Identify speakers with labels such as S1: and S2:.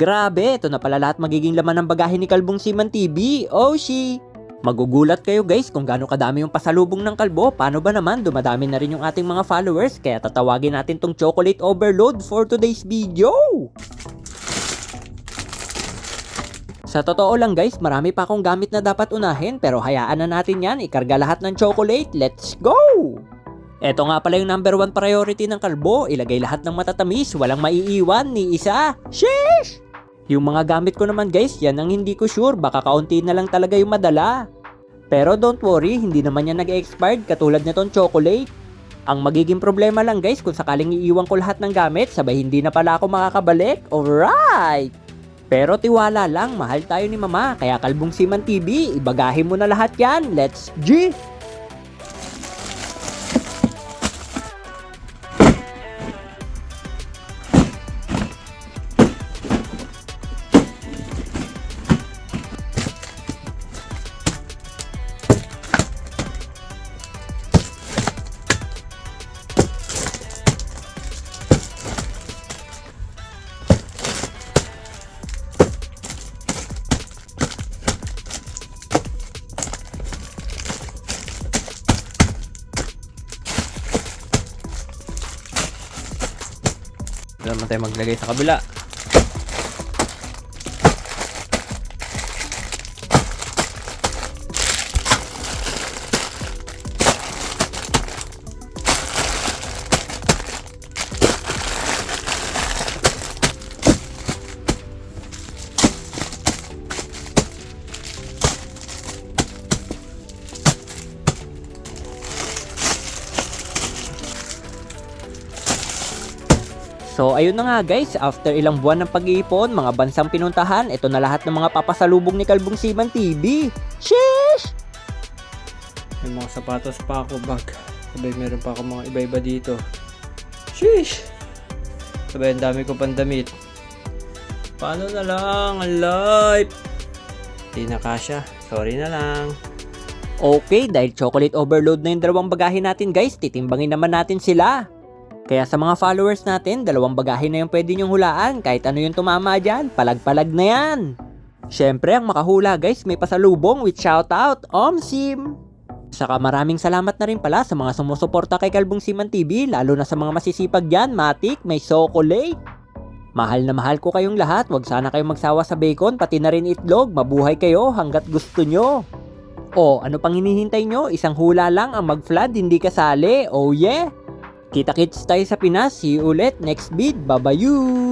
S1: Grabe, ito na pala lahat magiging laman ng bagahe ni Kalbong Siman TV. Oh, she! Magugulat kayo guys kung gaano kadami yung pasalubong ng kalbo. Paano ba naman dumadami na rin yung ating mga followers kaya tatawagin natin tong chocolate overload for today's video. Sa totoo lang guys, marami pa akong gamit na dapat unahin pero hayaan na natin yan, ikarga lahat ng chocolate, let's go! Eto nga pala yung number one priority ng kalbo, ilagay lahat ng matatamis, walang maiiwan ni isa. Sheesh! Yung mga gamit ko naman guys, yan ang hindi ko sure, baka kaunti na lang talaga yung madala. Pero don't worry, hindi naman yan nag-expired katulad nitong chocolate. Ang magiging problema lang guys kung sakaling iiwan ko lahat ng gamit, sabay hindi na pala ako makakabalik. Alright! Pero tiwala lang, mahal tayo ni mama, kaya Kalbong Siman TV, ibagahin mo na lahat yan. Let's G! Naman tayo maglagay sa kabila. So ayun na nga guys, after ilang buwan ng pag-iipon, mga bansang pinuntahan, ito na lahat ng mga papasalubong ni Kalbong Siman TV. Sheesh!
S2: May mga sapatos pa ako, bag. Sabay meron pa ako mga iba-iba dito. Sheesh! Sabay ang dami ko pang damit. Paano na lang ang life? Di na kasya. Sorry na lang.
S1: Okay, dahil chocolate overload na yung dalawang bagahe natin guys, titimbangin naman natin sila. Kaya sa mga followers natin, dalawang bagahe na yung pwede nyong hulaan. Kahit ano yung tumama dyan, palag-palag na yan. Siyempre, ang makahula guys, may pasalubong with shoutout, OMSIM! Saka maraming salamat na rin pala sa mga sumusuporta kay Kalbong Siman TV, lalo na sa mga masisipag dyan, Matik, may chocolate. Mahal na mahal ko kayong lahat, wag sana kayong magsawa sa bacon, pati na rin itlog, mabuhay kayo hanggat gusto nyo. O, ano pang hinihintay nyo? Isang hula lang ang mag-flood, hindi kasali. Oh yeah! Kita-kits tayo sa Pinas. See you ulit next vid. Babayu!